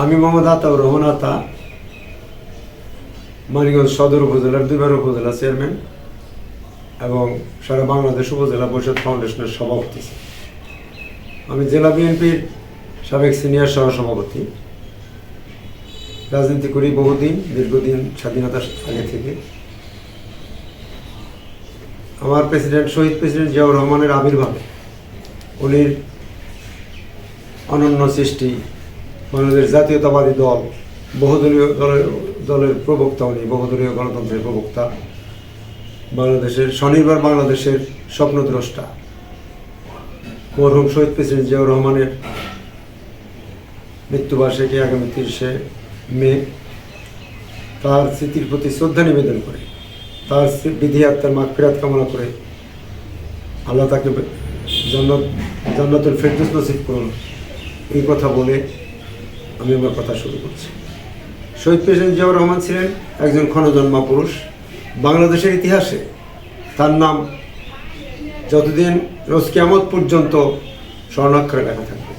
আমি মোহাম্মদ আতাউর রহমান আতা, মানিকগঞ্জ সদর উপজেলার দুইবার উপজেলা চেয়ারম্যান এবং সারা বাংলাদেশ উপজেলা পরিষদ ফাউন্ডেশনের সভাপতি। আমি জেলা বিএনপির সাবেক সিনিয়র সহ সভাপতি রাজনীতি করি বহুদিন, দীর্ঘদিন স্বাধীনতার আগে থেকে। আমার প্রেসিডেন্ট, শহীদ প্রেসিডেন্ট জিয়াউর রহমানের আবির্ভাবে। উনি অনন্য সৃষ্টি, বাংলাদেশ জাতীয়তাবাদী দল, বহুদলীয় দলের দলের প্রবক্তা উনি, বহুদলীয় গণতন্ত্রের প্রবক্তা। বাংলাদেশের, স্বনির্ভর বাংলাদেশের স্বপ্নদ্রষ্টা। মরহুম শহীদ প্রেসিডেন্ট জিয়াউর রহমানের মৃত্যুবার্ষিকী আগামী তিরিশে মে। তার স্মৃতির প্রতি শ্রদ্ধা নিবেদন করে, তার বিধি আত্মার মাগ ফেরাত কামনা করে আল্লাহ তাকে জান্নাত, জান্নাতুল ফেরদৌস নসিব করুন। এই কথা বলে আমি আমার কথা শুরু করছি। শহীদ প্রেসিডেন্ট জিয়াউর রহমান ছিলেন একজন ক্ষণজন্মা পুরুষ। বাংলাদেশের ইতিহাসে তার নাম যতদিন রোজ কিয়ামত পর্যন্ত স্বর্ণাক্ষরে লেখা থাকবে।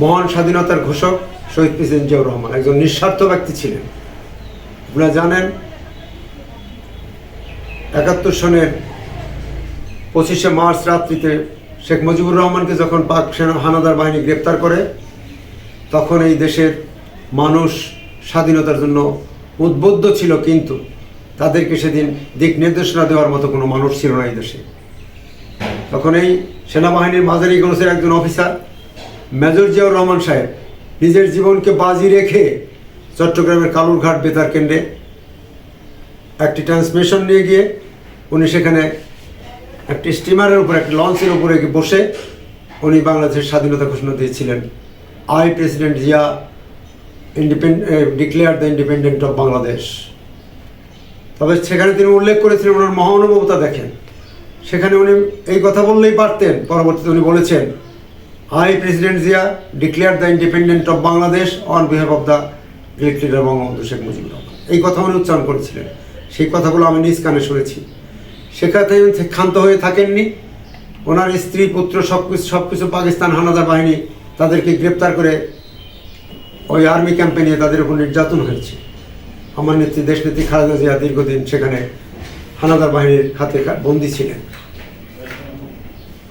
মহান স্বাধীনতার ঘোষক শহীদ প্রেসিডেন্ট জিয়াউর রহমান একজন নিঃস্বার্থ ব্যক্তি ছিলেন। আপনারা জানেন, একাত্তর সনের পঁচিশে মার্চ রাত্রিতে শেখ মুজিবুর রহমানকে যখন পাক সেনা হানাদার বাহিনী গ্রেপ্তার করে, তখন এই দেশের মানুষ স্বাধীনতার জন্য উদ্বুদ্ধ ছিল, কিন্তু তাদেরকে সেদিন দিক নির্দেশনা দেওয়ার মতো কোনো মানুষ ছিল না এই দেশে। তখন এই সেনাবাহিনীর মাঝারি গণসের একজন অফিসার, মেজর জিয়াউর রহমান সাহেব, নিজের জীবনকে বাজি রেখে চট্টগ্রামের কালুরঘাট বেতার কেন্দ্রে একটি ট্রান্সমিশন নিয়ে গিয়ে উনি সেখানে একটি স্টিমারের উপর, একটি লঞ্চের উপরে বসে উনি বাংলাদেশের স্বাধীনতা ঘোষণা দিয়েছিলেন। I president Zia independ declare the independent of Bangladesh তবে সেখানে তিনি উল্লেখ করেছিলেন, ওনার মহানুভবতা দেখেন। সেখানে উনি এই কথা বললেই পারতেন। পরবর্তীতে উনি বলেছেন I president Zia declare the independent of Bangladesh on behalf of the great leader Bangabandhu Sheikh Mujibur Rahman এই কথা উনি উচ্চারণ করেছিলেন। সেই কথাগুলো আমি নিজ কানে শুনেছি। সেখানে ক্ষান্ত হয়ে থাকেননি। ওনার স্ত্রী, পুত্র সব কিছু সব কিছু পাকিস্তান হানাদার বাহিনী তাদেরকে গ্রেপ্তার করে ওই আর্মি ক্যাম্পে নিয়ে তাদের উপর নির্যাতন হয়েছে। আমার নেত্রী, দেশনেত্রী খালেদা জিয়া দীর্ঘদিন সেখানে হানাদার বাহিনীর হাতে বন্দী ছিলেন।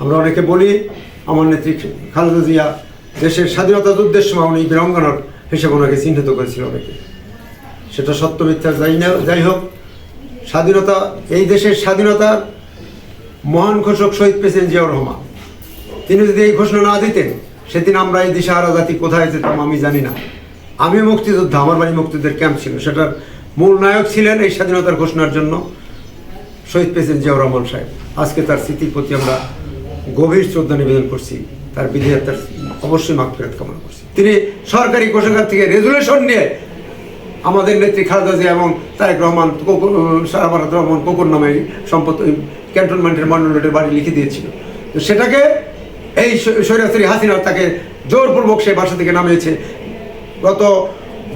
আমরা অনেকে বলি, আমার নেত্রী খালেদা জিয়া দেশের স্বাধীনতা যুদ্ধের সময় উনি বীরঙ্গনার হিসেবে ওনাকে চিহ্নিত করেছিল অনেকে। সেটা সত্য, মিথ্যা যাই না যাই হোক স্বাধীনতা, এই দেশের স্বাধীনতার মহান ঘোষক শহীদ প্রেসিডেন্ট জিয়াউর রহমান। তিনি যদি এই ঘোষণা না দিতেন, সেদিন আমরা এই দিশাহারা জাতি কোথায় যেতাম আমি জানি না। আমি মুক্তিযোদ্ধা, আমার বাড়ি মুক্তিযুদ্ধের ক্যাম্প ছিল। সেটার মূল নায়ক ছিলেন এই স্বাধীনতার ঘোষণার জন্য শহীদ প্রেসিডেন্ট জিয়াউর রহমান সাহেব। আজকে তার স্মৃতির প্রতি আমরা গভীর শ্রদ্ধা নিবেদন করছি। তার বিধিয়াতার অবশ্যই মাগফিরাত কামনা করছি। তিনি সরকারি কোষাগার থেকে রেজুলেশন নিয়ে আমাদের নেত্রী খালেদা জিয়া এবং তারেক রহমান সারাবারাত রহমান কোকুর নামে সম্পদ ক্যান্টনমেন্টের মন্ডলের বাড়ি লিখে দিয়েছিল। তো সেটাকে এই স্বৈরাশ্রী হাসিনা তাকে জোরপূর্বক সেই বাসা থেকে নামিয়েছে। গত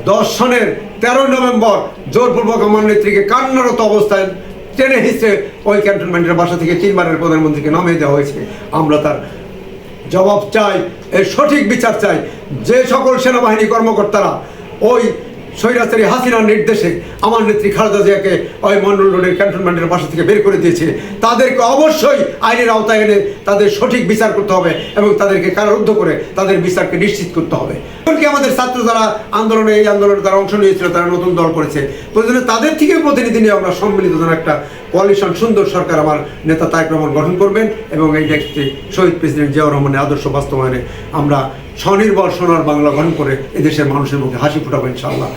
দশ সনের তেরো নভেম্বর জোরপূর্বক আমার নেত্রীকে কান্নারত অবস্থায় টেনে হিসেবে ওই ক্যান্টনমেন্টের বাসা থেকে তিনবারের প্রধানমন্ত্রীকে নামিয়ে দেওয়া হয়েছে। আমরা তার জবাব চাই, এর সঠিক বিচার চাই। যে সকল সেনাবাহিনী কর্মকর্তারা ওই স্বৈরাচারী হাসিনার নির্দেশে আমার নেত্রী খালেদা জিয়াকে ওই মন্ডল রোডের ক্যান্টনমেন্টের বাসা থেকে বের করে দিয়েছে। তাদেরকে অবশ্যই আইনের আওতায় এনে তাদের সঠিক বিচার করতে হবে এবং তাদেরকে কারারুদ্ধ করে তাদের বিচারকে নিশ্চিত করতে হবে। এমনকি আমাদের ছাত্র যারা আন্দোলনে এই আন্দোলনে তারা অংশ নিয়েছিল, তারা নতুন দল করেছে। প্রয়োজনে তাদের থেকে প্রতিনিধি নিয়ে আমরা সম্মিলিত যেন একটা কোয়ালিশন সুন্দর সরকার আমার নেতা তায়ক রহমান গঠন করবেন এবং এই দেশটি শহীদ প্রেসিডেন্ট জিয়াউর রহমানের আদর্শ বাস্তবায়নে আমরা স্বনির্ভর সোনার বাংলা গঠন করে এদেশের মানুষের মুখে হাসি ফুটাবো ইনশাআল্লাহ।